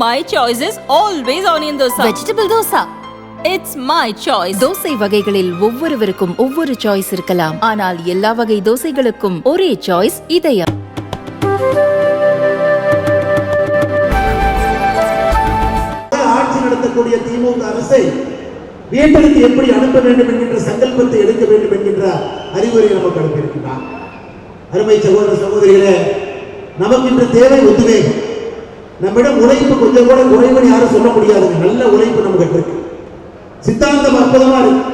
My choice is always onion dosa. Vegetable dosa It's my choice. Dosa வகைகளில் ஒவ்வொருவருக்கும் ஒவ்வொரு choice இருக்கலாம். ஆனால் எல்லா வகை தோசைகளுக்கும் ஒரே சாய்ஸ் இதயம் ஆட்சி நடத்தக்கூடிய திமுக அரசை வீட்டிற்கு எப்படி அனுப்ப வேண்டும் என்கின்ற சங்கல்பத்தை எடுக்க வேண்டும் என்கின்ற அறிவுரை நமக்கு அனுப்பியிருக்கிறார். அருமை சகோதர சகோதரிகளே நமக்கு இன்று தேவை உத்வேகம் நம்மிடம் உழைப்பு கொஞ்சம் கூட குறைவுன்னு யாரும் சொல்ல முடியாதுங்க நல்ல உழைப்பு நமக்கு இருக்கு. சித்தாந்தம் அற்புதமா இருக்கு.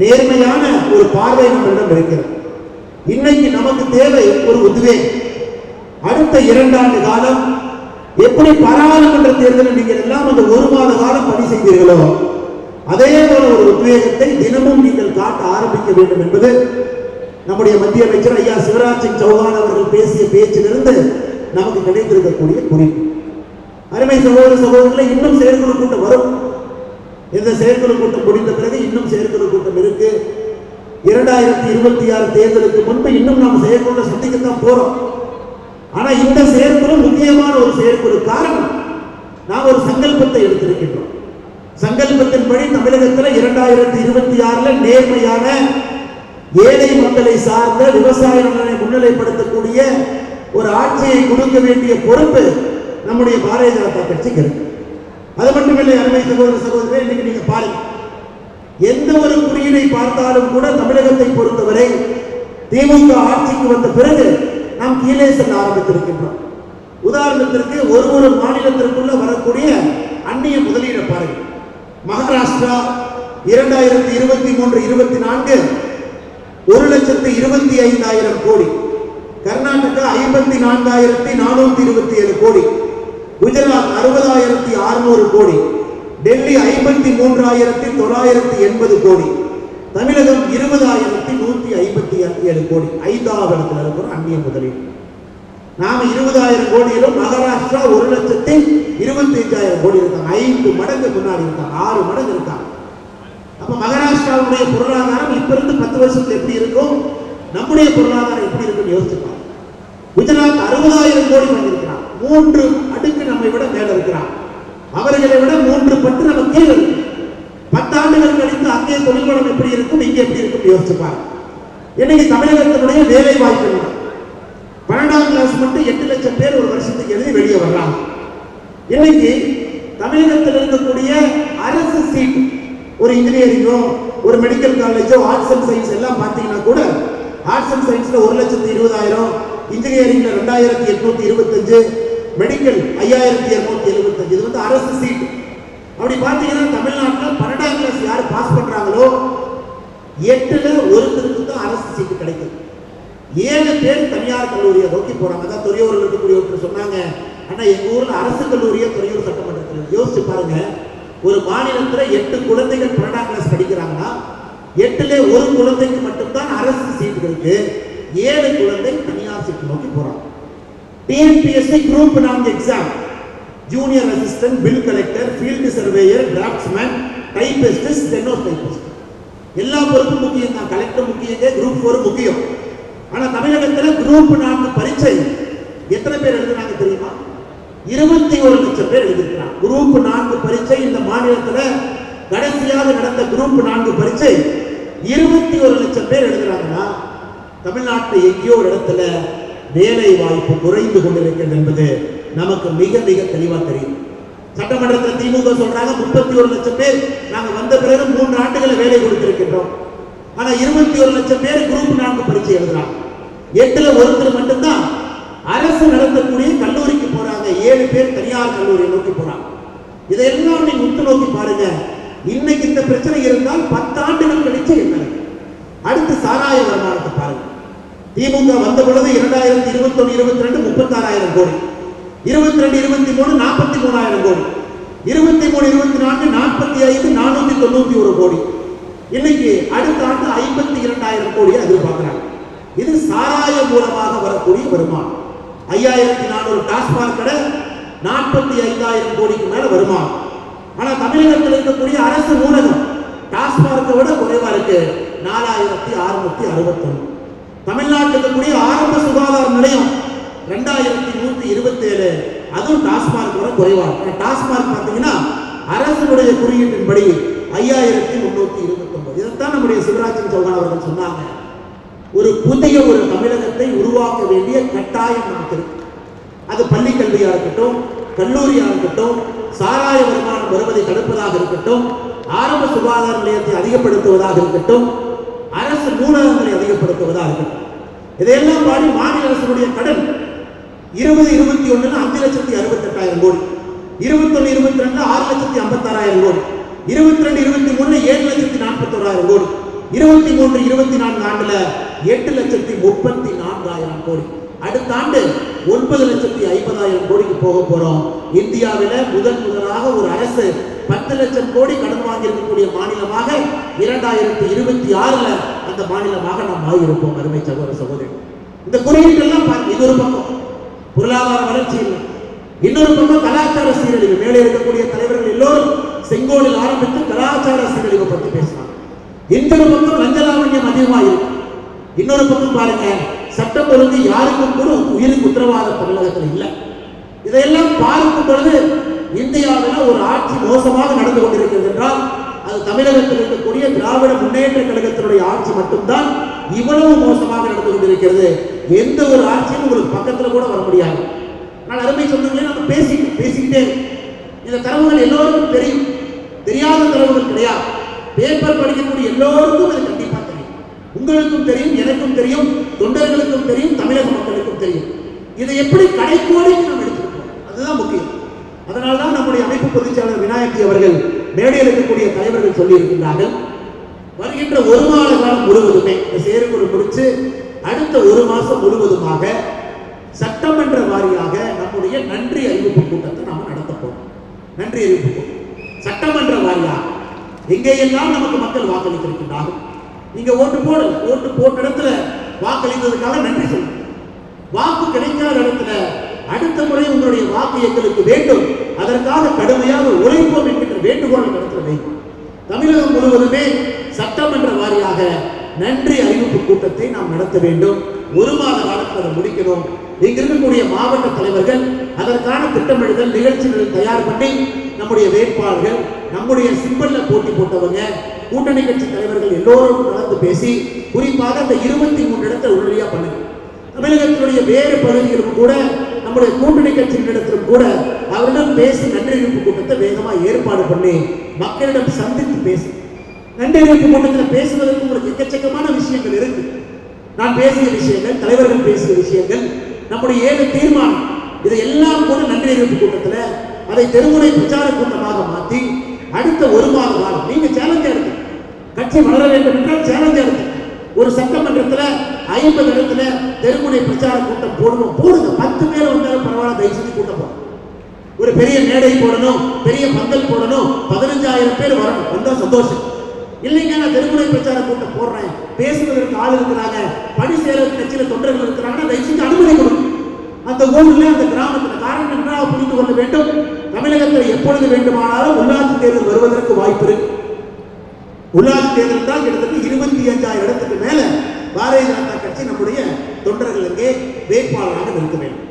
நேர்மையான ஒரு பார்வை நம்மிடம் இருக்கிறது. இன்னைக்கு நமக்கு தேவை ஒரு உத்வேகம். அடுத்த இரண்டாண்டு காலம் எப்படி பாராளுமன்ற தேர்தலில் நீங்கள் எல்லாம் அந்த ஒரு மாத காலம் பணி செய்தீர்களோ அதே போல ஒரு உத்வேகத்தை தினமும் நீங்கள் காட்ட ஆரம்பிக்க வேண்டும் என்பது நம்முடைய மத்திய அமைச்சர் ஐயா சிவராஜ் சிங் சௌஹான் அவர்கள் பேசிய பேச்சிலிருந்து நமக்கு கிடைத்திருக்கக்கூடிய குறிப்பு. அருமை சகோதர சகோதரர்களை இன்னும் செயற்குழு கூட்டம் வரும். இந்த செயற்குழு கூட்டம் முடிந்த பிறகு இன்னும் செயற்குழு கூட்டம் இருக்கு. இரண்டாயிரத்தி இருபத்தி ஆறு தேர்தலுக்கு முன்பு இன்னும் நாம் செயற்குழு சந்திக்கத்தான் போறோம். ஆனா இந்த செயற்குழு முக்கியமான ஒரு செயற்குழு காரணம் நாம் ஒரு சங்கல்பத்தை எடுத்திருக்கின்றோம். சங்கல்பத்தின்படி தமிழகத்தில் இரண்டாயிரத்தி இருபத்தி ஆறுல நேர்மையான ஏழை மக்களை சார்ந்த விவசாய நலனை முன்னிலைப்படுத்தக்கூடிய ஒரு ஆட்சியை கொடுக்க வேண்டிய பொறுப்பு நம்முடைய பாரதிய ஜனதா கட்சிக்கு இருக்கு அது மட்டுமில்லை அருமை சகோதர சகோதரே இன்னைக்கு நீங்க பாருங்க. எந்த ஒரு குறியீடை பார்த்தாலும் கூட தமிழகத்தை பொறுத்தவரை திமுக ஆட்சிக்கு வந்த பிறகு நாம் கீழே செல்ல ஆரம்பித்திருக்கின்றோம். உதாரணத்திற்கு ஒரு ஒரு மாநிலத்திற்குள்ள வரக்கூடிய அந்நிய முதலீடு பாருங்க. மகாராஷ்டிரா இரண்டாயிரத்தி இருபத்தி மூன்று இருபத்தி நான்கு ஒரு லட்சத்து இருபத்தி ஐந்தாயிரம் கோடி. கர்நாடகா ஐம்பத்தி நான்காயிரத்தி நானூத்தி இருபத்தி ஏழு கோடி. குஜராத் அறுபதாயிரத்தி அறுநூறு கோடி டெல்லி ஐம்பத்தி மூன்றாயிரத்தி தொள்ளாயிரத்தி எண்பது கோடி தமிழகம் இருபதாயிரத்தி நூத்தி ஐம்பத்தி ஏழு கோடி. ஐந்தாவது இடத்துல இருக்கிறோம் அந்நிய முதலீடு. நாம இருபதாயிரம் கோடியிலும் மகாராஷ்டிரா ஒரு லட்சத்தி இருபத்தி அஞ்சாயிரம் கோடி இருக்காங்க ஐந்து மடங்கு முன்னாடி இருக்காங்க ஆறு மடங்கு இருக்காங்க அப்ப மகாராஷ்டிராவுடைய பொருளாதாரம் இப்ப இருந்து பத்து வருஷத்துக்கு எப்படி இருக்கும்? நம்முடைய பொருளாதாரம் எப்படி இருக்கும்னு யோசிச்சுப்பாங்க குஜராத் அறுபதாயிரம் கோடி வாங்கியிருக்கிறான். மூன்று அடுக்கு நம்மை விட மேல இருக்கிறான். அவர்களை விட மூன்று பட்டு நம்ம கீழே பத்து ஆண்டுகள் கழித்து அங்கே தொழில்வளம் எப்படி இருக்கும் இங்கே எப்படி இருக்கும் யோசிச்சுப்பாங்க இன்னைக்கு தமிழகத்தினுடைய வேலை வாய்ப்பு பன்னெண்டாம் கிளாஸ் மட்டும் எட்டு லட்சம் பேர் ஒரு வருஷத்துக்கு எழுதி வெளியே வரலாம். இன்னைக்கு தமிழகத்தில் இருக்கக்கூடிய அரசு சீட் ஒரு இன்ஜினியரிங்கோ ஒரு மெடிக்கல் காலேஜோ ஆர்ட்ஸ் அண்ட் சயின்ஸ் எல்லாம் பார்த்தீங்கன்னா கூட ஆர்ட்ஸ் அண்ட் சயின்ஸ்ல ஒரு லட்சத்து இருபதாயிரம் இன்ஜினியரிங்ல ரெண்டாயிரத்தி எட்நூத்தி இருபத்தஞ்சு மெடிக்கல் ஐயாயிரத்தி இருநூத்தி எழுபத்தஞ்சு. இது வந்து அரசு சீட் அப்படி பார்த்தீங்கன்னா தமிழ்நாட்டில் பன்னெண்டாம் கிளாஸ் யார் பாஸ் பண்ணுறாங்களோ எட்டுல ஒருத்தருக்கு தான் அரசு சீட்டு கிடைக்குது. ஏழு பேர் தனியார் கல்லூரியை நோக்கி போறாங்க. அதான் துறையூரில் இருக்கக்கூடிய ஒருத்தர் சொன்னாங்க ஆனால் எங்கள் ஊரில் அரசு கல்லூரியை துறையூர் சட்டமன்றத்தில். யோசிச்சு பாருங்க ஒரு மாநிலத்தில் எட்டு குழந்தைகள் பன்னெண்டாம் கிளாஸ் படிக்கிறாங்கன்னா எட்டுல ஒரு குழந்தைக்கு மட்டும்தான் அரசு சீட்டு இருக்கு. ஏழு குழந்தை தனியார் சீட்டு நோக்கி போறாங்க. டிஎன்பிஎஸ்சி குரூப் நான்கு exam junior assistant bill collector field surveyor draftsman typist steno typist எல்லா பொறுப்பும் முக்கியம் தான். கலெக்டர் முக்கியங்க குரூப் ஃபோர் முக்கியம். ஆனால் தமிழகத்தில் குரூப் நான்கு பரீட்சை எத்தனை பேர் எழுதுனாங்க தெரியுமா? இருபத்தி ஒரு லட்சம் பேர் எழுதிருக்கிறாங்க. குரூப் நான்கு பரீட்சை இந்த மாநிலத்தில் கடைசியாக நடந்த குரூப் நான்கு பரீட்சை. இருபத்தி ஒரு லட்சம் பேர் எழுதுறாங்கன்னா தமிழ்நாட்டில் எங்கேயோ ஒரு இடத்துல வேலை வாய்ப்பு குறைந்து கொண்டிருக்கிறது என்பது நமக்கு மிக மிக தெளிவாக தெரியும். சட்டமன்றத்தில் திமுக சொல்றாங்க முப்பத்தி ஒரு லட்சம் பேர். நாங்கள் வந்த பிறகு மூன்று ஆண்டுகளை வேலை கொடுத்திருக்கின்றோம். ஆனா இருபத்தி ஒரு லட்சம் பேர் குரூப் நான்கு பரீட்சை எழுதுறாங்க. எட்டுல ஒருத்தர் மட்டும்தான் அரசு நடத்தக்கூடிய கல்லூரிக்கு போறாங்க. ஏழு பேர் தனியார் கல்லூரியை நோக்கி போறாங்க. இதையெல்லாம் நீங்க உத்து நோக்கி பாருங்க. இன்னைக்கு இந்த பிரச்சனை இருந்தால் பத்தாண்டுகள் கழிச்சு என்ன அடுத்து சாராய வருமானத்தை பாருங்க. திமுக வந்த பொழுது இரண்டாயிரத்தி இருபத்தி ஒன்று இருபத்தி ரெண்டு முப்பத்தாறாயிரம் கோடி. இருபத்தி ரெண்டு இருபத்தி மூணு நாற்பத்தி மூணாயிரம் கோடி. இருபத்தி மூணு இருபத்தி நான்கு நாற்பத்தி ஐந்து நானூத்தி தொண்ணூத்தி ஒரு கோடி. இன்னைக்கு அடுத்த ஆண்டு ஐம்பத்தி இரண்டாயிரம் கோடியை எதிர்பார்க்கிறாங்க. இது சாராய மூலமாக வரக்கூடிய வருமானம். ஐயாயிரத்தி நானூறு டாஸ்மாக் கடை நாற்பத்தி ஐந்தாயிரம் கோடிக்கு மேல வருமானம். ஆனா தமிழகத்தில் இருக்கக்கூடிய அரசு ஊடகம் டாஸ்மார்க்கை விட குறைவா இருக்கு. நாலாயிரத்தி அறுநூத்தி அறுபத்தொன்னு. தமிழ்நாட்டில் இருக்கக்கூடிய ஆரம்ப சுகாதார நிலையம் ரெண்டாயிரத்தி நூத்தி இருபத்தி ஏழு அதுவும் டாஸ்மார்க் வர குறைவாக டாஸ்மார்க் பார்த்தீங்கன்னா அரசுடைய குறியீட்டின்படி ஐயாயிரத்தி முன்னூத்தி இருபத்தி ஒன்பது இதைத்தான் நம்முடைய சிவராஜன் சௌகான் அவர்கள் சொன்னாங்க. ஒரு புதிய ஒரு தமிழகத்தை உருவாக்க வேண்டிய கட்டாயம் நமக்கு இருக்கு. அது பள்ளி கல்வியா இருக்கட்டும் கல்லூரியா இருக்கட்டும் சாராய வருமானம் வருவதை தடுப்பதாக இருக்கட்டும் ஆரம்ப சுகாதார நிலையத்தை அதிகப்படுத்துவதாக இருக்கட்டும் அரசு நூலகங்களை அதிகப்படுத்துவதாக இருக்கட்டும் இதையெல்லாம் பாடி மாநில அரசுடைய கடன் இருபது இருபத்தி ஒண்ணுல அஞ்சு லட்சத்தி அறுபத்தி எட்டாயிரம் கோடி. இருபத்தி ஒண்ணு இருபத்தி ரெண்டு ஆறு லட்சத்தி ஐம்பத்தாறாயிரம் கோடி. இருபத்தி ரெண்டு இருபத்தி மூணு ஏழு லட்சத்தி நாற்பத்தோராயிரம் கோடி. இருபத்தி மூன்று இருபத்தி நான்கு ஆண்டுல எட்டு லட்சத்தி முப்பத்தி நான்காயிரம் கோடி. அடுத்த ஆண்டு ஒன்பது லட்சத்தி ஐம்பதாயிரம் கோடிக்கு போக போறோம். இந்தியாவில முதன் முதலாக ஒரு அரசு பத்து லட்சம் கோடி கடன் வாங்கியிருக்கக்கூடிய மாநிலமாக இரண்டாயிரத்தி இருபத்தி ஆறுல அந்த மாநிலமாக நாம் ஆகியிருப்போம் அருமை சகோதர சகோதரி. இந்த குறியீட்டெல்லாம் இது ஒரு பக்கம். பொருளாதார வளர்ச்சி இல்லை. இன்னொரு பக்கம் கலாச்சார சீரழிவு. மேலே இருக்கக்கூடிய தலைவர்கள் எல்லோரும் செங்கோலில் ஆரம்பித்து கலாச்சார சீரழிவை பற்றி பேசினாங்க இன்னொரு பக்கம் லஞ்சலாவண்யம் அதிகமாயிருக்கு இன்னொரு பக்கம் பாருங்க சட்டம் ஒழுங்கு யாருக்கும் கூட உயிருக்கு உத்தரவாத தமிழகத்தில் இல்லை. இதையெல்லாம் பார்க்கும் பொழுது இந்தியாவில் ஒரு ஆட்சி மோசமாக நடந்து கொண்டிருக்கிறது என்றால் அது தமிழகத்தில் இருக்கக்கூடிய திராவிட முன்னேற்ற கழகத்தினுடைய ஆட்சி மட்டும்தான் இவ்வளவு மோசமாக நடந்து கொண்டிருக்கிறது. எந்த ஒரு ஆட்சியும் உங்களுக்கு பக்கத்தில் கூட வர முடியாது. நான் அருமை சொந்தங்களே நம்ம பேசி பேசிக்கிட்டே இந்த தரவுகள் எல்லோருக்கும் தெரியும். தெரியாத தரவுகள் கிடையாது. பேப்பர் படிக்கக்கூடிய எல்லோருக்கும் இது கண்டிப்பாக தெரியும். உங்களுக்கும் தெரியும் எனக்கும் தெரியும் தொண்டர்களுக்கும் தெரியும் தமிழக மக்களுக்கும் தெரியும். இதை எப்படி கடைக்கோடி நாம் எடுத்துருக்கோம் அதுதான் முக்கியம். அதனால் தான் நம்முடைய அமைப்பு பொதுச்செயலாளர் விநாயகி அவர்கள் மேடையில் இருக்கக்கூடிய தலைவர்கள் சொல்லியிருக்கின்றார்கள். வருகின்ற ஒரு மாத காலம் முழுவதுமே இந்த செயற்குழு முடிச்சு அடுத்த ஒரு மாசம் முழுவதுமாக சட்டமன்ற வாரியாக நம்முடைய நன்றி அறிவிப்பு கூட்டத்தை நாம் நடத்த போறோம். நன்றி அறிவிப்பு சட்டமன்ற வாரியாக எங்கேயெல்லாம் நமக்கு மக்கள் வாக்களித்திருக்கின்றார்கள்? நீங்க ஓட்டு போட ஓட்டு போட்ட இடத்துல வாக்களித்ததுக்காக நன்றி சொல்லுங்க வாக்கு கிடைக்காத இடத்துல அடுத்த முறை உங்களுடைய வாக்கு எங்களுக்கு வேண்டும். அதற்காக கடுமையாக உழைப்போம் என்கின்ற வேண்டுகோள் இந்த வைக்கும் தமிழகம் முழுவதுமே சட்டமன்ற வாரியாக நன்றி அறிவிப்பு கூட்டத்தை நாம் நடத்த வேண்டும். ஒரு மாத காலத்தில் அதை முடிக்கணும். இங்க இருக்கக்கூடிய மாவட்ட தலைவர்கள் அதற்கான திட்டமிடுதல் நிகழ்ச்சிகளை தயார் பண்ணி நம்முடைய வேட்பாளர்கள் நம்முடைய சிம்பல்ல போட்டி போட்டவங்க கூட்டணி கட்சி தலைவர்கள் எல்லோரும் கலந்து பேசி குறிப்பாக அந்த இருபத்தி மூன்று இடத்தை உடனடியாக பண்ணுங்க. தமிழகத்தினுடைய வேறு பகுதிகளிலும் கூட நம்முடைய கூட்டணி கட்சியினிடத்திலும் கூட அவரிடம் பேசி நன்றறிவிப்பு கூட்டத்தை வேகமாக ஏற்பாடு பண்ணி மக்களிடம் சந்தித்து பேசு நன்றறிவிப்பு கூட்டத்தில் பேசுவதற்கு உங்களுக்கு எக்கச்சக்கமான விஷயங்கள் இருக்கு. நான் பேசிய விஷயங்கள் தலைவர்கள் பேசிய விஷயங்கள் நம்முடைய ஏழு தீர்மானம் இதை எல்லாம் கூட நன்றறிவிப்பு கூட்டத்தில் அதை தெருமுறை பிரச்சார கூட்டமாக மாற்றி அடுத்த ஒரு மாத காலம் நீங்க சேலஞ்சா எடுத்து கட்சி வளர வேண்டும் என்றால் சேலஞ்சா எடுத்து ஒரு சட்டமன்றத்தில் ஐம்பது இடத்துல தெருமுனை பிரச்சார கூட்டம் போடணும். போடுங்க. பத்து பேர் வந்தாலும் பரவாயில்ல தயவு செஞ்சு கூட்டம் போடணும் ஒரு பெரிய மேடை போடணும் பெரிய பந்தல் போடணும் பதினஞ்சாயிரம் பேர் வரணும். வந்தா சந்தோஷம். இல்லைங்க நான் தெருமுனை பிரச்சார கூட்டம் போடுறேன். பேசுவதற்கு ஆள் இருக்கிறாங்க. பணி செய்யற கட்சியில தொண்டர்கள் இருக்கிறாங்கன்னா தயவு செஞ்சு அனுமதி கொடுக்கும் அந்த ஊரில் அந்த கிராமத்தில் காரணம் என்ன புரிந்து கொள்ள வேண்டும்? தமிழகத்தில் எப்பொழுது வேண்டுமானாலும் உள்ளாட்சி தேர்தல் வருவதற்கு வாய்ப்பு இருக்கு. உள்ளாட்சி தேர்தல் தான் கிட்டத்தட்ட இருபத்தி அஞ்சாயிரம் இடத்துக்கு மேல பாரதிய ஜனதா கட்சி நம்முடைய தொண்டர்கள் அங்கே வேட்பாளராக நிற்க வேண்டும்.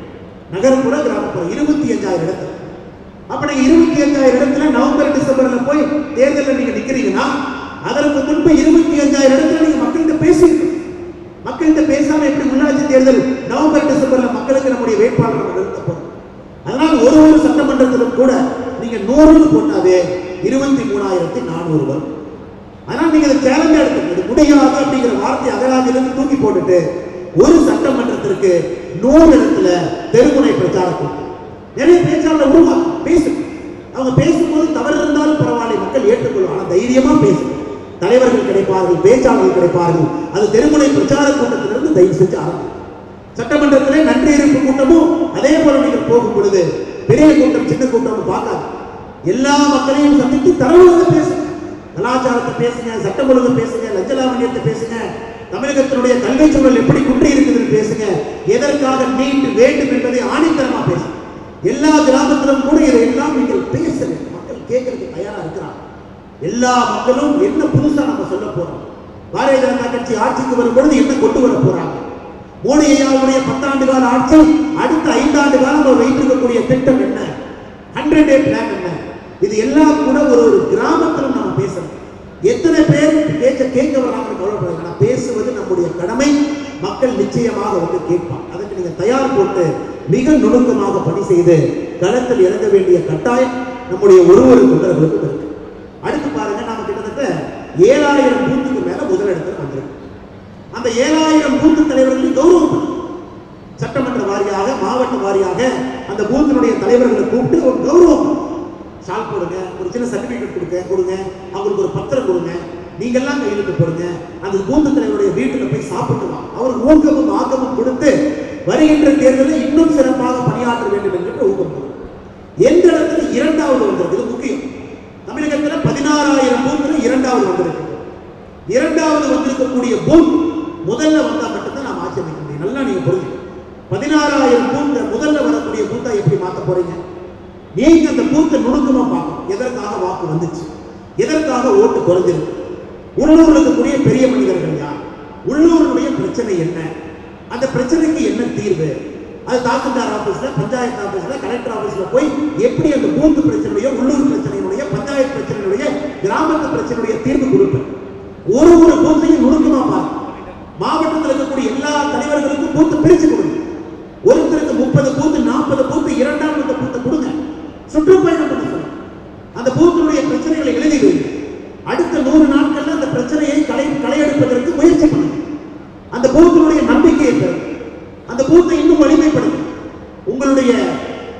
நகர்ப்புற கிராமப்புற இருபத்தி அஞ்சாயிரம் இடத்துல. அப்ப நீங்க இருபத்தி அஞ்சாயிரம் இடத்துல நவம்பர் டிசம்பர்ல போய் தேர்தலில் நீங்க நிக்கிறீங்கன்னா அதற்கு முன்பு இருபத்தி அஞ்சாயிரம் இடத்துல நீங்க மக்கள்கிட்ட பேசியிருக்கணும். மக்கள்கிட்ட பேசாம எப்படி உள்ளாட்சி தேர்தல் நவம்பர் டிசம்பர்ல மக்களுக்கு நம்முடைய வேட்பாளர் நம்ம நிறுத்த போறோம்? அதனால் ஒரு ஒரு சட்டமன்றத்திலும் கூட நீங்க நூறு போட்டாவே இருபத்தி மூணாயிரத்தி நானூறு வரும். ஆனால் நீங்க இதை சேலஞ்ச் எடுத்துங்க இது முடியாது அப்படிங்கிற வார்த்தை அகராதிலிருந்து தூக்கி போட்டுட்டு ஒரு சட்டமன்றத்திற்கு நூறு இடத்துல தெருமுனை பிரச்சாரம் நிறைய பேச்சாளர் உருவாக்கும் பேசு. அவங்க பேசும்போது தவறு இருந்தாலும் பரவாயில்லை மக்கள் ஏற்றுக்கொள்வாங்க. தைரியமா பேசும் தலைவர்கள் கிடைப்பார்கள் பேச்சாளர்கள் கிடைப்பார்கள். அது தெருமுனை பிரச்சார கூட்டத்திலிருந்து தயவு செஞ்சு ஆரம்பிக்கும் சட்டமன்றத்திலே நன்றி இருப்பு கூட்டமும் அதே போல நீங்கள் போகும் பொழுது பெரிய கூட்டம் சின்ன கூட்டம் பார்க்காது. எல்லா மக்களையும் சந்தித்து தரவுகளை பேசும் கலாச்சாரத்தை பேசுங்க சட்டம் ஒழுங்கு பேசுங்க லஞ்சலாவணியத்தை பேசுங்க தமிழகத்தினுடைய கல்வி சூழல் எப்படி குன்றி இருக்குதுன்னு பேசுங்க எதற்காக நீட் வேண்டும் என்பதை ஆணித்தரமா பேசுங்க. எல்லா கிராமத்திலும் கூட இதையெல்லாம் நீங்கள் பேசுங்க. மக்கள் கேட்கறதுக்கு தயாரா இருக்கிறாங்க. எல்லா மக்களும் என்ன புதுசா நம்ம சொல்ல போறோம்? பாரதிய ஜனதா கட்சி ஆட்சிக்கு வரும் பொழுது என்ன கொண்டு வர போறாங்க? மோடி ஐயாவுடைய பத்தாண்டு கால ஆட்சி அடுத்த ஐந்தாண்டு காலம் அவர் வைத்திருக்கக்கூடிய திட்டம் என்ன? ஹண்ட்ரட் டே பிளான் என்ன? இது எல்லாம் கூட ஒரு ஒரு கிராமத்திலும் நம்ம பேசணும் எத்தனை பேர் கேட்க கேட்க வராங்கன்னு கவலைப்படுறாங்க நான் பேசுவது நம்முடைய கடமை. மக்கள் நிச்சயமாக வந்து கேட்பான் அதுக்கு நீங்கள் தயார் போட்டு மிக நுணுக்கமாக பணி செய்து களத்தில் இறங்க வேண்டிய கட்டாயம் நம்முடைய ஒரு ஒரு இருக்கு. அடுத்து பாருங்க நாம கிட்டத்தட்ட ஏழாயிரம் பூத்துக்கு மேல முதலிடத்தில் வந்திருக்கு. அந்த ஏழாயிரம் பூத்து தலைவர்களையும் கௌரவம் சட்டமன்ற வாரியாக மாவட்ட வாரியாக அந்த பூத்தினுடைய தலைவர்களை கூப்பிட்டு ஒரு கௌரவம். ஷால் போடுங்க ஒரு சின்ன சர்டிபிகேட் கொடுங்க கொடுங்க அவங்களுக்கு ஒரு பத்திரம் கொடுங்க. நீங்கெல்லாம் கையெழுத்து போடுங்க. அந்த கூட்டு தலைவருடைய வீட்டில் போய் சாப்பிட்டுலாம் அவருக்கு ஊக்கமும் ஆக்கமும் கொடுத்து வருகின்ற தேர்தலில் இன்னும் சிறப்பாக பணியாற்ற வேண்டும் என்கின்ற ஊக்கம் எந்த இடத்துல இரண்டாவது வந்திருக்கு இது முக்கியம். தமிழகத்தில் பதினாறாயிரம் பூத்துல இரண்டாவது வந்திருக்கு. இரண்டாவது வந்திருக்கக்கூடிய பூத் முதல்ல வந்தா மட்டும்தான் நாம் ஆட்சி அமைக்க முடியும். நல்லா நீங்க புரிஞ்சுக்கணும் பதினாறாயிரம் பூத்த முதல்ல வரக்கூடிய பூத்தா எப்படி மாற்ற போறீங்க? நீங்க அந்த நுணுக்கமா பார்க்கணும் எதற்காக வாக்கு வந்துச்சு? எதற்காக ஓட்டு குறைஞ்சிருக்கு? உள்ளூர்ல இருக்கக்கூடிய பெரிய மனிதர்கள் யார்? உள்ளூருடைய பிரச்சனை என்ன? அந்த பிரச்சனைக்கு என்ன தீர்வு? அது தாசில்தார் ஆபீஸ்ல பஞ்சாயத்து ஆபீஸ்ல கலெக்டர் ஆபீஸ்ல போய் எப்படி அந்த பூத்து பிரச்சனையோ உள்ளூர் பிரச்சனையினுடைய பஞ்சாயத்து பிரச்சனையுடைய கிராமத்து பிரச்சனையுடைய தீர்வு கொடுப்பேன். ஒரு ஒரு பூத்தையும் நுணுக்கமா பாருங்க மாவட்டத்தில் இருக்கக்கூடிய எல்லா தலைவர்களுக்கும் பூத்து பிரிச்சு கொடுங்க ஒருத்தருக்கு முப்பது பூத்து நாற்பது பூத்து இரண்டாம் இந்த பூத்தை கொடுங்க சுற்றுப்பயணம் பண்ண சொல்லுங்க அந்த பூத்தினுடைய பிரச்சனைகளை எழுதி வைங்க அடுத்த நூறு நாட்கள்ல அந்த பிரச்சனையை களை களையெடுப்பதற்கு முயற்சி பண்ணுங்க அந்த பூத்தினுடைய நம்பிக்கையை பெறுங்க அந்த பூத்தை இன்னும் வலிமைப்படுங்க உங்களுடைய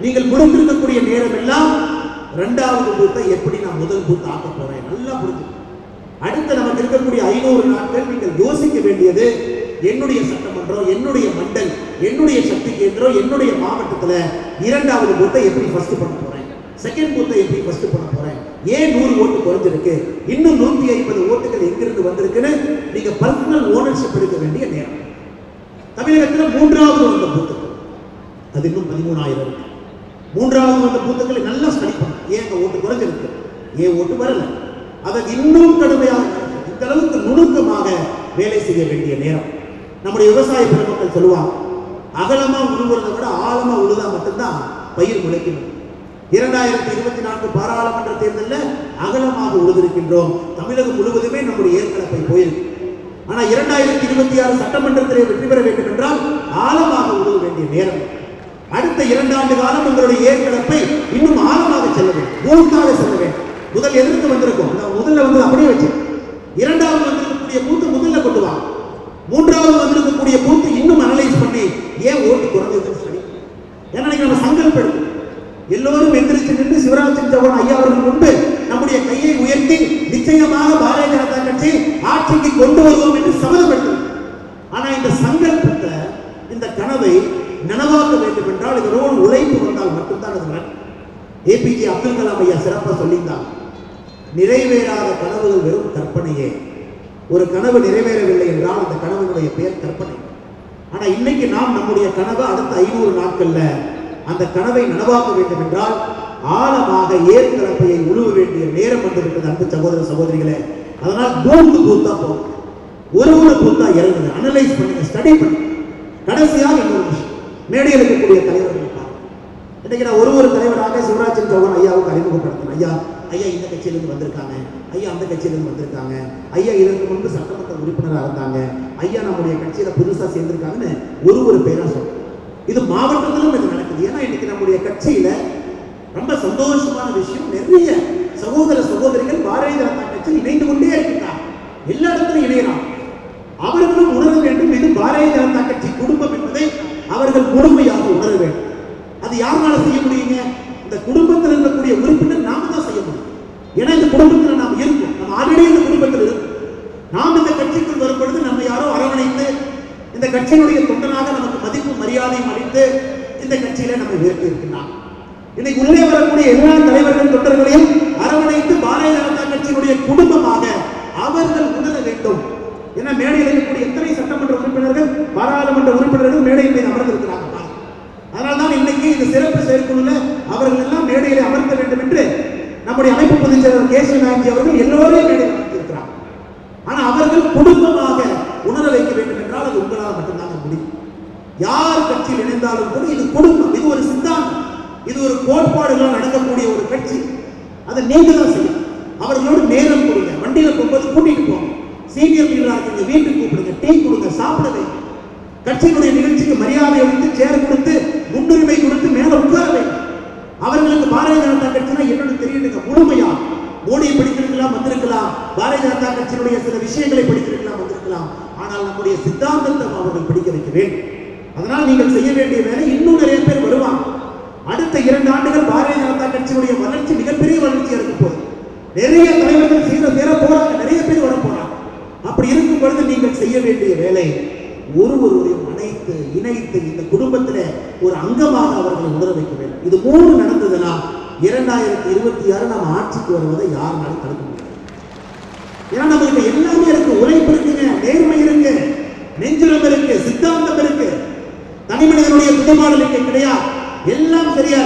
நீங்கள் கொடுத்திருக்கக்கூடிய நேரம் எல்லாம் இரண்டாவது பூத்தை எப்படி நான் முதல் பூத்தை ஆக்க போறேன் நல்லா புரிஞ்சுக்கணும் அடுத்து நமக்கு இருக்கக்கூடிய ஐநூறு நாட்கள் நீங்கள் யோசிக்க வேண்டியது என்னுடைய சட்டமன்றம் என்னுடைய மண்டல் என்னுடைய சக்தி கேந்திரம் என்னுடைய மாவட்டத்தில் இரண்டாவது பூத்தை எப்படி ஃபர்ஸ்ட் பண்ண போகிறேன் செகண்ட் பூத்தை எப்படி ஃபர்ஸ்ட் பண்ண போகிறேன் ஏன் நூறு ஓட்டு குறைஞ்சிருக்கு? இன்னும் நூற்றி ஐம்பது ஓட்டுகள் எங்கிருந்து வந்திருக்குன்னு நீங்கள் பர்சனல் ஓனர்ஷிப் எடுக்க வேண்டிய நேரம். தமிழகத்தில் மூன்றாவது வந்த பூத்துக்கள் அது இன்னும் பதிமூணாயிரம் இருக்கு. மூன்றாவது வந்த பூத்துக்களை நல்லா ஸ்டடி பண்ணும் ஏன் அந்த ஓட்டு குறைஞ்சிருக்கு? ஏன் ஓட்டு வரல? அதை இன்னும் கடுமையாக இந்த அளவுக்கு நுணுக்கமாக வேலை செய்ய வேண்டிய நேரம். நம்முடைய விவசாய பெருமக்கள் சொல்லுவாங்க அகலமாக உழுவுறதை விட ஆழமாக உழுதா மட்டும்தான் பயிர் முளைக்கணும் இரண்டாயிரத்தி இருபத்தி நான்கு பாராளுமன்ற தேர்தலில் அகலமாக உழுதிருக்கின்றோம். தமிழகம் முழுவதுமே நம்முடைய ஏற்கனவே போயிருக்கு. ஆனால் இரண்டாயிரத்தி இருபத்தி ஆறு சட்டமன்றத்திலே வெற்றி பெற வேண்டும் என்றால் ஆழமாக உழுவ வேண்டிய நேரம். அடுத்த இரண்டாண்டு காலம் உங்களுடைய ஏற்கனப்பை இன்னும் ஆழமாக செல்ல வேண்டும். பூத்தாக செல்ல வேண்டும். முதல் எதிர்த்து வந்திருக்கும். நான் முதல்ல வந்து அப்படியே வச்சு இரண்டாவது வந்து பூத்து முதல்ல கொண்டு வா மூன்றாவது வந்திருக்கக்கூடிய பூத்து இன்னும் அனலைஸ் பண்ணி ஏன் ஓட்டு குறைஞ்சதுன்னு சொல்லி ஏன்னா இன்னைக்கு நம்ம சங்கல்பம் எடுக்கணும் எல்லோரும் எந்திரிச்சு நின்று சிவராஜ் சிங் சௌஹான் ஐயா அவர்கள் முன்பு நம்முடைய கையை உயர்த்தி நிச்சயமாக பாரதிய ஜனதா கட்சி ஆட்சிக்கு கொண்டு வருவோம் என்று சபதம் எடுத்தோம் ஆனா இந்த சங்கல்பத்தை இந்த கனவை நனவாக்க வேண்டும் என்றால் இதனோடு உழைப்பு வந்தால் மட்டும்தான் அது நடக்கும் ஏபிஜே அப்துல் கலாம் ஐயா சிறப்பாக சொல்லியிருந்தாங்க நிறைவேறாத கனவுகள் வெறும் கற்பனையே. ஒரு கனவு நிறைவேறவில்லை என்றால் அந்த கனவினுடைய பெயர் கற்பனை. ஆனா இன்னைக்கு நாம் நம்முடைய கனவை அடுத்த ஐநூறு நாட்கள்ல அந்த கனவை நனவாக்க வேண்டும் என்றால் ஆழமாக ஏற்கலப்பையை உழுவ வேண்டிய நேரம் வந்திருக்கிறது அன்பு சகோதர சகோதரிகளே. அதனால் பூத்து பூத்தா போகும் ஒரு ஒரு பூத்தா இறங்குது அனலைஸ் பண்ணுங்க ஸ்டடி பண்ணுங்க. கடைசியாக இன்னொரு விஷயம். மேடையில் இருக்கக்கூடிய தலைவர்கள் இன்னைக்கு நான் ஒரு ஒரு தலைவராக சிவராஜன் சௌகான் ஐயாவுக்கு அறிமுகப்படுத்தினேன். ஐயா ஐயா இந்த கட்சியிலேருந்து வந்திருக்காங்க. ஐயா அந்த கட்சியிலேருந்து வந்திருக்காங்க. ஐயா இதற்கு முன்பு சட்டமன்ற உறுப்பினராக இருந்தாங்க. ஐயா நம்முடைய கட்சியில புதுசா சேர்ந்திருக்காங்கன்னு ஒரு ஒரு பேராக சொல்றேன் இது மாவட்டத்திலும் இது நடக்குது. ஏன்னா இன்னைக்கு நம்முடைய கட்சியில ரொம்ப சந்தோஷமான விஷயம் நிறைய சகோதர சகோதரிகள் பாரதிய ஜனதா கட்சியில் இணைந்து கொண்டே இருக்கிறார் எல்லா இடத்திலும் இணையலாம். அவர்களும் உணர வேண்டும். இது பாரதிய ஜனதா கட்சி குடும்பம் என்பதை அவர்கள் முழுமையாக உணர வேண்டும். அது யாருனால செய்ய முடியுங்க இந்த குடும்பத்தில் இருக்கக்கூடிய உறுப்பினர் நாம தான் செய்ய முடியும் ஏன்னா இந்த குடும்பத்தில் நாம் இருக்கோம் நம்ம ஆல்ரெடி இந்த குடும்பத்தில் இருக்கோம் நாம் இந்த கட்சிக்குள் வரும் பொழுது நம்ம யாரோ அரவணைத்து இந்த கட்சியினுடைய தொண்டனாக நமக்கு மதிப்பு மரியாதையும் அளித்து இந்த கட்சியில நம்ம உயர்த்தி இருக்கின்றான் இன்னைக்கு உள்ளே வரக்கூடிய எல்லா தலைவர்கள் தொண்டர்களையும் அரவணைத்து பாரதிய ஜனதா கட்சியினுடைய குடும்பமாக அவர்கள் உணர வேண்டும் ஏன்னா மேடையில் இருக்கக்கூடிய எத்தனை சட்டமன்ற உறுப்பினர்கள் பாராளுமன்ற உறுப்பினர்கள் மேடையின் மீது அமர்ந்திருக்கிறாங்க பாருங்க. அதனால்தான் இன்னைக்கு இந்த சிறப்பு செயற்குழுல அவர்கள் எல்லாம் மேடையிலே அமர்த்த வேண்டும் என்று நம்முடைய அமைப்பு பொதுச் செயலாளர் கேசவ நாயகி அவர்கள் எல்லோரையும் மேடையில் அமர்த்தியிருக்கிறார் ஆனா அவர்கள் குடும்பமாக உணர வைக்க வேண்டும் என்றால் அது உங்களால் மட்டும்தான் முடியும் யார் கட்சியில் இணைந்தாலும் கூட இது குடும்பம் இது ஒரு சித்தாந்தம். இது ஒரு கோட்பாடுகளால் நடக்கக்கூடிய ஒரு கட்சி. அதை நீங்க தான் செய்யணும். அவர்களோடு நேரம் கொடுங்க. வண்டியில் போகும்போது கூட்டிட்டு போங்க. சீனியர் லீடரா இருக்கீங்க வீட்டுக்கு கூப்பிடுங்க. டீ கொடுங்க. சாப்பிட வைங்க. கட்சியினுடைய நிகழ்ச்சிக்கு மரியாதை அளித்து சேர் கொடுத்து முன்னுரிமை கொடுத்து மேல உட்கார வைங்க. அவர்களுக்கு பாரதிய ஜனதா கட்சினா என்னன்னு தெரியுதுங்க. முழுமையா. மோடியை படித்திருக்கலாம் வந்திருக்கலாம். பாரதிய ஜனதா கட்சியினுடைய சில விஷயங்களை படித்திருக்கலாம் வந்திருக்கலாம். ஆனால் நம்முடைய சித்தாந்தத்தை அவர்கள் படிக்க வைக்க வேண்டும். அதனால் நீங்கள் செய்ய வேண்டிய வேலை இன்னும் நிறைய பேர் வருவாங்க. அடுத்த இரண்டு ஆண்டுகள் பாரதிய ஜனதா கட்சியினுடைய வளர்ச்சி மிகப்பெரிய வளர்ச்சியா இருக்க போகுது. நிறைய தலைவர்கள் சீர சேர போறாங்க. நிறைய பேர் வர போறாங்க. அப்படி இருக்கும் பொழுது நீங்கள் செய்ய வேண்டிய வேலை ஒருவரையும் அணைத்து இணைத்து இந்த குடும்பத்துல ஒரு அங்கமாக அவர்களை உணர வைக்க வேண்டும். இது மூணு நடந்ததுன்னா இரண்டாயிரத்தி இருபத்தி ஆறு நாம் ஆட்சிக்கு வருவதை யாருனாலும் தடுக்க முடியாது. ஏன்னா நம்மளுக்கு எல்லாமே இருக்கு. உழைப்பு இருக்குங்க. நேர்மை இருக்கு. நெஞ்சுரம் இருக்கு. சித்தாந்தம் இருக்கு. தனி மனிதனுடைய இங்கே கிடையாது. எல்லாம் சரியா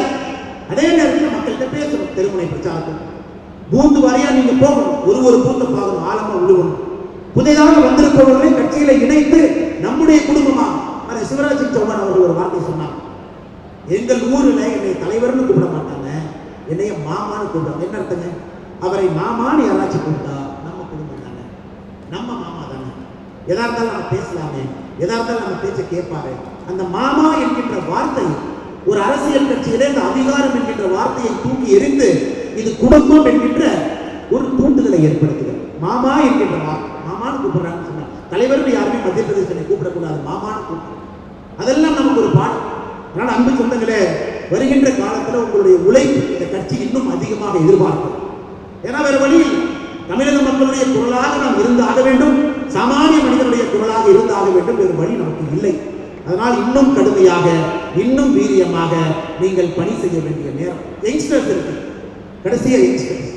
அதே நேரத்தில் மக்கள்கிட்ட பேசணும். தெருமுனை பிரச்சாரத்தில். பூத்து வாரியா நீங்க போகணும். ஒரு ஒரு பூத்தை பார்க்கணும் ஆழமா உழுவணும் புதிதாக வந்திருப்பவர்களை கட்சியில இணைத்து நம்முடைய குடும்பமா அது சிவராஜ் சிங் சௌகான் அவர்கள் ஒரு வார்த்தை சொன்னாங்க எங்கள் ஊரில் என்னை தலைவர்னு கூப்பிட மாட்டாங்க. என்னைய மாமான்னு கூப்பிடுவாங்க. என்ன அர்த்தங்க? அவரை மாமான்னு யாராச்சும் கூப்பிட்டா நம்ம குடும்பம் தானே? நம்ம மாமா தானே? எதா இருந்தாலும் நம்ம பேசலாமே. எதார்த்தால் நம்ம பேச்ச கேட்பாரு. அந்த மாமா என்கின்ற வார்த்தை ஒரு அரசியல் கட்சியிலே இந்த அதிகாரம் என்கின்ற வார்த்தையை தூக்கி எரிந்து இது குடும்பம் என்கின்ற ஒரு தூண்டுதலை ஏற்படுத்துகிறது. மாமா என்கின்ற வார்த்தை மாமான்னு கூப்பிடுறாங்கன்னு சொன்னா தலைவர்கள் யாருமே மத்திய பிரதேசனை கூப்பிடக்கூடாது மாமான்னு கூப்பிடுறாங்க. அதெல்லாம் நமக்கு ஒரு பாடம் அதனால் அன்பு சொந்தங்களே வருகின்ற காலத்தில் உங்களுடைய உழைப்பு இந்த கட்சி இன்னும் அதிகமாக எதிர்பார்க்கும். ஏன்னா வேற வழி தமிழக மக்களுடைய குரலாக நாம் இருந்தாக வேண்டும். சாமானிய மனிதனுடைய குரலாக இருந்தாக வேண்டும் வேறு வழி நமக்கு இல்லை. அதனால் இன்னும் கடுமையாக இன்னும் வீரியமாக நீங்கள் பணி செய்ய வேண்டிய நேரம். யங்ஸ்டர்ஸ் இருக்கு. கடைசியா யங்ஸ்டர்ஸ்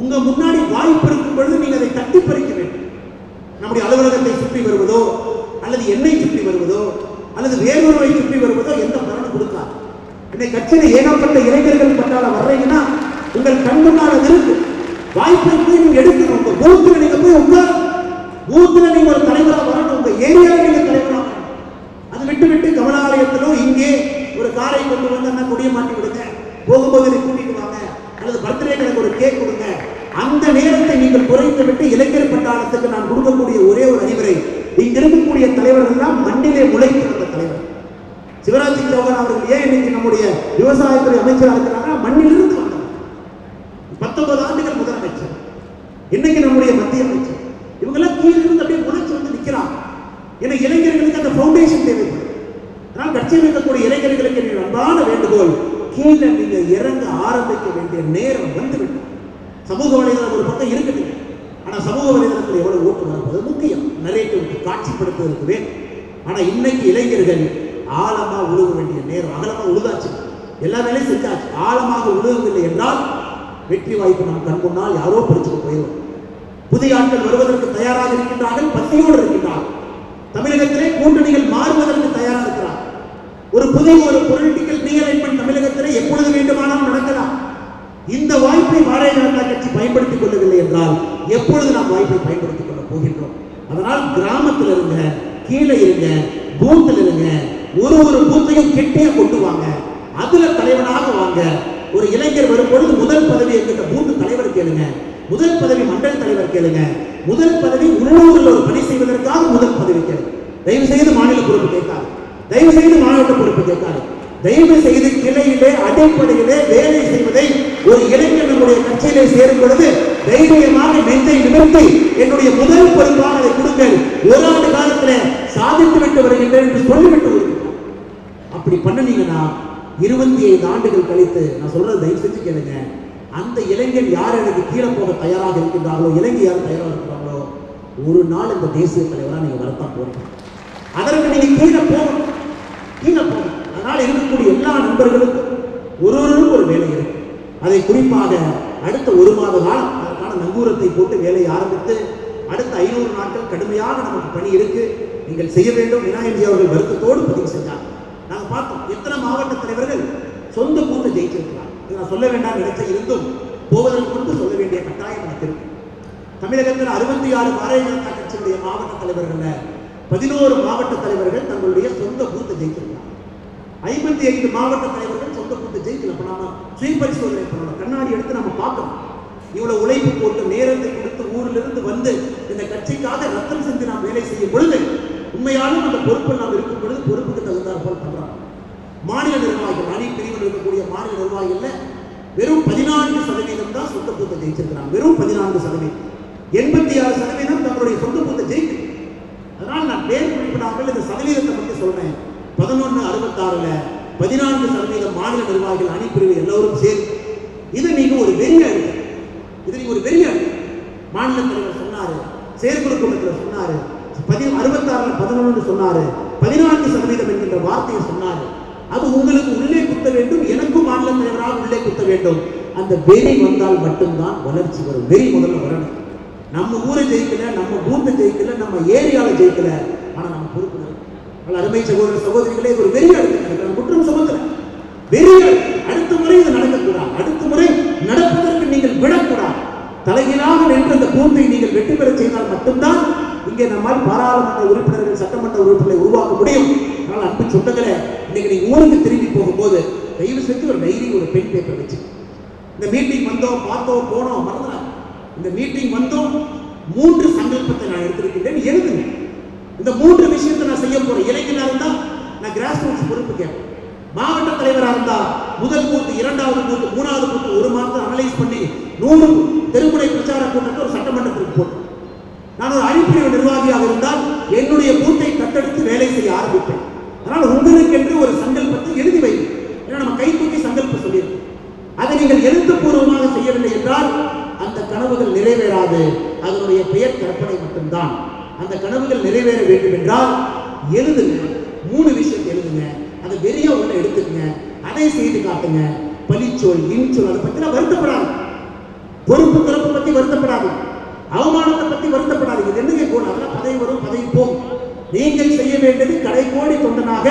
உங்க முன்னாடி வாய்ப்பு இருக்கும் பொழுது நீங்கள் அதை தட்டி பறிக்க வேண்டும். நம்முடைய அலுவலகத்தை சுற்றி வருவதோ அல்லது என்னை சுற்றி வருவதோ அல்லது வேறொருவை சுற்றி வருவதோ எந்த பலனும் கொடுக்காது. என்னை கட்சியில ஏகப்பட்ட இளைஞர்கள் பட்டால வர்றீங்கன்னா உங்கள் கண் முன்னால் அது இருக்கு வாய்ப்பை நீங்க எடுக்கணும் உங்க பூத்துல நீங்க போய் உட்கார ஊத்துல நீங்க ஒரு தலைவராக வரணும் உங்க ஏரியால நீங்க தலைவராக வரணும் அது விட்டு விட்டு கமலாலயத்திலோ இங்கே ஒரு காரை கொண்டு வந்தா கொடிய மாட்டி விடுங்க. போகும்போது என்னை கூட்டிட்டு வாங்க. அல்லது பர்த்டே எனக்கு ஒரு கேக் கொடுங்க. அந்த நேரத்தை நீங்கள் குறைத்து விட்டு இளைஞர் பட்டாளத்துக்கு நான் கொடுக்கக்கூடிய ஒரே ஒரு அறிவுரை. இங்க இருக்கக்கூடிய தலைவர்கள் தான் மண்ணிலே முளைத்து தலைவர். சிவராஜ் சிங் சௌகான் அவர்கள் ஏன் இன்னைக்கு நம்முடைய விவசாயத்துறை அமைச்சராக இருக்கிறாங்கன்னா மண்ணிலிருந்து வந்தவர். பத்தொன்பது ஆண்டுகள் முதலமைச்சர். இன்னைக்கு நம்முடைய மத்திய அமைச்சர் இவங்கெல்லாம் கீழே இருந்து அப்படியே முளைச்சு வந்து நிக்கிறாங்க ஏன்னா இளைஞர்களுக்கு அந்த ஃபவுண்டேஷன் தேவைப்படும். அதனால் கட்சியில் இருக்கக்கூடிய இளைஞர்களுக்கு என்னுடைய அன்பான வேண்டுகோள் கீழே நீங்க இறங்க ஆரம்பிக்க வேண்டிய நேரம் வந்துவிட்டது. சமூக வலைதளம் ஒரு பக்கம் இருக்குது. ஆனா சமூக வலைதளத்தில் எவ்வளவு ஓட்டு வரப்பது முக்கியம். நரேட்டிவ்க்கு காட்சிப்படுத்துவதற்கு வேண்டும் ஆனா இன்னைக்கு இளைஞர்கள் ஆழமா உழுக வேண்டிய நேரம் அகலமா உழுதாச்சு. எல்லா வேலையும் செஞ்சாச்சு. ஆழமாக உழுகவில்லை என்றால் வெற்றி வாய்ப்பு நம் கண் முன்னால் யாரோ பறிச்சுட்டு போயிடும் புதிய ஆட்கள் வருவதற்கு தயாராக இருக்கின்றார்கள் பசியோடு இருக்கின்றார்கள். தமிழகத்திலே கூட்டணிகள் மாறுவதற்கு தயாராக இருக்கிறார். ஒரு புதிய ஒரு பொலிட்டிக்கல் ரீஅலைன்மெண்ட் தமிழகத்திலே எப்பொழுது வேண்டுமானாலும் நடக்கலாம். இந்த வாய்ப்பை பாரதிய ஜனதா கட்சி பயன்படுத்திக் கொள்ளவில்லை என்றால் எப்பொழுது நாம் வாய்ப்பை பயன்படுத்திக் கொள்ள போகின்றோம்? அதனால் கிராமத்தில் இருங்க கீழே இருங்க பூத்தில் இருங்க ஒரு ஒரு பூத்தையும் கெட்டியா கொண்டு வாங்க. அதுல தலைவனாக வாங்க. ஒரு இளைஞர் வரும்பொழுது முதல் பதவி என்கிட்ட பூத்து தலைவர் கேளுங்க. முதல் பதவி மண்டல தலைவர் கேளுங்க. முதல் பதவி உள்ளூரில் ஒரு பணி செய்வதற்காக முதல் பதவி தேவை தயவு செய்து மாநில பொறுப்பு கேட்காது. தயவு செய்து மாவட்ட பொறுப்பு கேட்காது. தயவு செய்து கிளையிலே அடிப்படையிலே வேலை செய்வதை ஒரு இளைஞர் நம்முடைய கட்சியிலே சேரும் பொழுது தைரியமாக நெஞ்சை நிமிர்த்தி என்னுடைய முதல் பொறுப்பாக அதை கொடுங்கள். ஒரு ஆண்டு காலத்தில் சாதித்து விட்டு வருகின்றேன் என்று சொல்லிவிட்டு அப்படி பண்ணுனீங்கன்னா இருபத்தி ஐந்து ஆண்டுகள் கழித்து நான் சொல்றது தயவு செஞ்சு கேளுங்க. அந்த இளைஞர் யார் எனக்கு கீழே போக தயாராக இருக்கின்றார்களோ இளைஞர் யார் தயாராக இருக்கிறார் ஒரு நாள் இந்த தேசிய தலைவராக நீங்க வரத்தான் போறீங்க. அதற்கு நீங்க கீழே போகணும். கீழே போகணும். அதனால இருக்கக்கூடிய எல்லா நண்பர்களுக்கும் ஒரு ஒருவருக்கும் ஒரு வேலை இருக்கு. அதை குறிப்பாக அடுத்த ஒரு மாத காலம் அதற்கான நங்கூரத்தை போட்டு வேலையை ஆரம்பித்து அடுத்த ஐநூறு நாட்கள் கடுமையாக நமக்கு பணி இருக்கு. நீங்கள் செய்ய வேண்டும். விநாயகி அவர்கள் வருத்தத்தோடு பதிவு செஞ்சாங்க நாங்கள் பார்த்தோம். எத்தனை மாவட்ட தலைவர்கள் சொந்த கூட்டு ஜெயிச்சிருக்கிறார். நான் சொல்ல வேண்டாம் நினைச்ச இருந்தும் போவதற்கு முன்பு சொல்ல வேண்டிய கட்டாயம் எனக்கு இருக்கு. தமிழகத்தில் அறுபத்தி ஆறு பாரதிய ஜனதா கட்சியுடைய மாவட்ட தலைவர்கள்ல பதினோரு மாவட்ட தலைவர்கள் தங்களுடைய சொந்த பூத்தை ஜெயிச்சிருக்காங்க ஐம்பத்தி ஐந்து மாவட்ட தலைவர்கள் சொந்த பூத்தை ஜெயிக்கல இப்போ நாம சுயபரிசோதனை பண்ணணும். கண்ணாடி எடுத்து நம்ம பார்க்கணும். இவ்வளவு உழைப்பு போட்டு நேரத்தை கொடுத்து ஊரிலிருந்து வந்து இந்த கட்சிக்காக ரத்தம் செஞ்சு நாம் வேலை செய்யும் பொழுது உண்மையாலும் அந்த பொறுப்பில் நாம் இருக்கும் பொழுது பொறுப்புக்கு தகுந்தார் போல் பண்றோம். மாநில நிர்வாகிகள் அணி பிரிவில் இருக்கக்கூடிய மாநில நிர்வாகிகள் வெறும் பதினான்கு சதவீதம் தான் சொந்த பூத்தை ஜெயிச்சிருக்கிறாங்க. வெறும் பதினான்கு சதவீதம் எண்பத்தி ஆறு சதவீதம் தங்களுடைய சொந்த பூத்தை ஜெயிக்கு அதனால் நான் பேர் குறிப்பிடாமல் சதவீதத்தை பற்றி சொல்றேன். பதினொன்று அறுபத்தாறுல பதினான்கு சதவீதம் மாநில நிர்வாகிகள் அணிப்பிரிவு எல்லோரும் சேர்ந்து. இதை நீங்க ஒரு வெறியா அழுத்தம் இதை நீங்க ஒரு பெரிய அழுத்தம் மாநில தலைவர் சொன்னாரு செயற்குழு கூட்டத்தில் சொன்னாரு பதி அறுபத்தாறுல பதினொன்று சொன்னாரு பதினான்கு சதவீதம் என்கின்ற வார்த்தையை சொன்னாரு. அது உங்களுக்கு உள்ளே குத்த வேண்டும் எனக்கும் மாநில தலைவராக உள்ளே குத்த வேண்டும். அந்த வெறி வந்தால் மட்டும்தான் வளர்ச்சி வரும். வெறி முதல்ல வரணும். நம்ம ஊரை ஜெயிக்கல நம்ம பூத்தை ஜெயிக்கல நம்ம ஏரியால ஜெயிக்கல ஆனால் அருமை சகோதர சகோதரிகளே ஒரு வெறியா நான் குற்றம் சுமத்துல. வெறியா அடுத்த முறை இது நடக்கக்கூடாது. அடுத்த முறை நடப்பதற்கு நீங்கள் விடக்கூடாது. தலைகீழாக நின்று அந்த பூத்தை நீங்கள் வெற்றி பெற செய்தால் மட்டும்தான் இங்கே நம்மால் பாராளுமன்ற உறுப்பினர்கள் சட்டமன்ற உறுப்பினர்களை உருவாக்க முடியும். அதனால் அன்பு சொந்தங்களே இன்னைக்கு நீங்க ஊருக்கு திரும்பி போகும்போது தயவு செஞ்சு ஒரு டைரி ஒரு பென் பேப்பர் வச்சு. இந்த மீட்டிங் வந்தோம் பார்த்தோம் போனோம் மறந்துடா இந்த மீட்டிங் வந்தோம் மூன்று சங்கல்பத்தை நான் எடுத்திருக்கின்றேன் எழுதுங்க. இந்த மூன்று விஷயத்தை நான் செய்ய போறேன் இளைஞனா இருந்தா நான் கிராஸ் ரூட்ஸ் பொறுப்பு கேட்பேன் மாவட்ட தலைவரா இருந்தா முதல் கூட்டு இரண்டாவது கூட்டு மூணாவது கூட்டு ஒரு மாதம் அனலைஸ் பண்ணி நூறு தெருமுறை பிரச்சார கூட்டத்தை ஒரு சட்டமன்றத்திற்கு போட்டேன் நான் ஒரு அடிப்படை நிர்வாகியாக இருந்தால் என்னுடைய கூட்டை கட்டெடுத்து வேலை செய்ய ஆரம்பிப்பேன். அதனால் உங்களுக்கென்று ஒரு சங்கல்பத்தை எழுதி வைங்க ஏன்னா நம்ம கைத்தூக்கி சங்கல்பம் சொல்லியிருக்கோம். அதை நீங்கள் எழுத்துப்பூர்வமாக செய்யவில்லை என்றால் அந்த கனவுகள் நிறைவேறாது. அதனுடைய பெயர் கற்பனை மட்டும்தான். அந்த கனவுகள் நிறைவேற வேண்டும் என்றால் எழுதுங்க மூணு விஷயம் எழுதுங்க அதை வெறியா உள்ள எடுத்துக்கங்க அதை செய்து பலிச்சொல் இன்சொல் அதை பத்தி வருத்தப்படாது பொறுப்பு திறப்பு பத்தி வருத்தப்படாது அவமானத்தை பத்தி வருத்தப்படாது இது என்னங்க போன அதெல்லாம் பதவி வரும் பதவி போகும். நீங்கள் செய்ய வேண்டியது கடைக்கோடி தொண்டனாக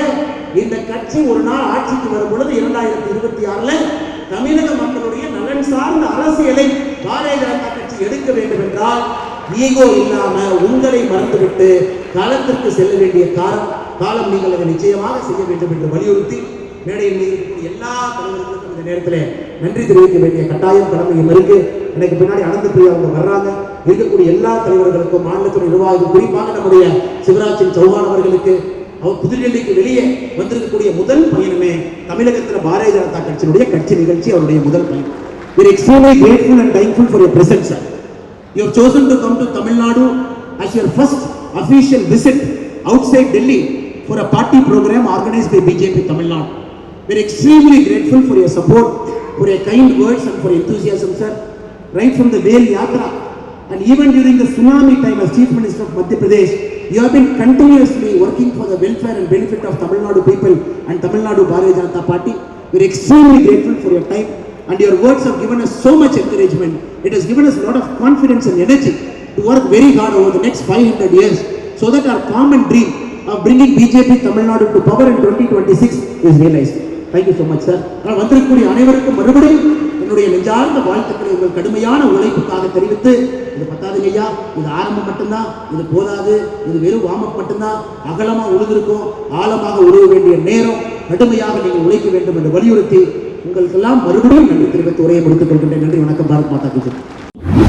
இந்த கட்சி ஒரு நாள் ஆட்சிக்கு வரும் பொழுது இரண்டாயிரத்தி இருபத்தி ஆறுல தமிழக மக்களுடைய நலன் சார்ந்த அரசியலை பாரதிய ஜனதா கட்சி எடுக்க வேண்டும் என்றால் ஈகோ இல்லாம உங்களை மறந்துவிட்டு களத்திற்கு செல்ல வேண்டிய காலம் காலம் நீங்கள் அதை நிச்சயமாக செய்ய வேண்டும் என்று வலியுறுத்தி மேடையில் இருக்கக்கூடிய எல்லா தலைவர்களுக்கும் இந்த நேரத்தில் நன்றி தெரிவிக்க வேண்டிய கட்டாயம் கடமையும் இருக்கு எனக்கு பின்னாடி அனந்த பிரியா அவங்க வர்றாங்க இருக்கக்கூடிய எல்லா தலைவர்களுக்கும் மாநிலத்துறை நிர்வாகிகள் குறிப்பாக நம்முடைய சிவராஜ் சிங் சௌஹான் அவர்களுக்கு அவர் புதுடெல்லிக்கு வெளியே வந்திருக்கக்கூடிய முதல் பயணமே தமிழகத்தில் பாரதிய ஜனதா கட்சியினுடைய கட்சி நிகழ்ச்சி அவருடைய முதல் பயணம் We are extremely grateful and thankful for your presence, sir. You have chosen to come to Tamil Nadu as your first official visit outside Delhi for a party program organized by BJP Tamil Nadu. We are extremely grateful for your support, for your kind words and for enthusiasm, sir. Right from the Veil Yatra and even during the tsunami time as Chief Minister of Madhya Pradesh, you have been continuously working for the welfare and benefit of Tamil Nadu people and Tamil Nadu Bharatiya Janata Party. We are extremely grateful for your time and your words have given us so much encouragement. It has given us a lot of confidence and energy to work very hard over the next 500 years so that our common dream of bringing BJP Tamil Nadu to power in 2026 is realized. Thank you so much sir ஆனால் நான் வந்திருக்கக்கூடிய அனைவருக்கும் மறுபடியும் என்னுடைய நெஞ்சார்ந்த வாழ்த்துக்களை உங்கள் கடுமையான உழைப்புக்காக தெரிவித்து இது பத்தாதுங்க ஐயா இது ஆரம்பம் மட்டும்தான் இது போதாது இது வெறும் வாமப் மட்டும்தான் அகலமாக உழுதுருக்கும் ஆழமாக உழுவ வேண்டிய நேரம் கடுமையாக நீங்கள் உழைக்க வேண்டும் என்று வலியுறுத்தி உங்களுக்கெல்லாம் மறுபடியும் நன்றி தெரிவித்து உரையை முடித்துக் கொள்கின்றேன். நன்றி வணக்கம் பாரத் மாதா கி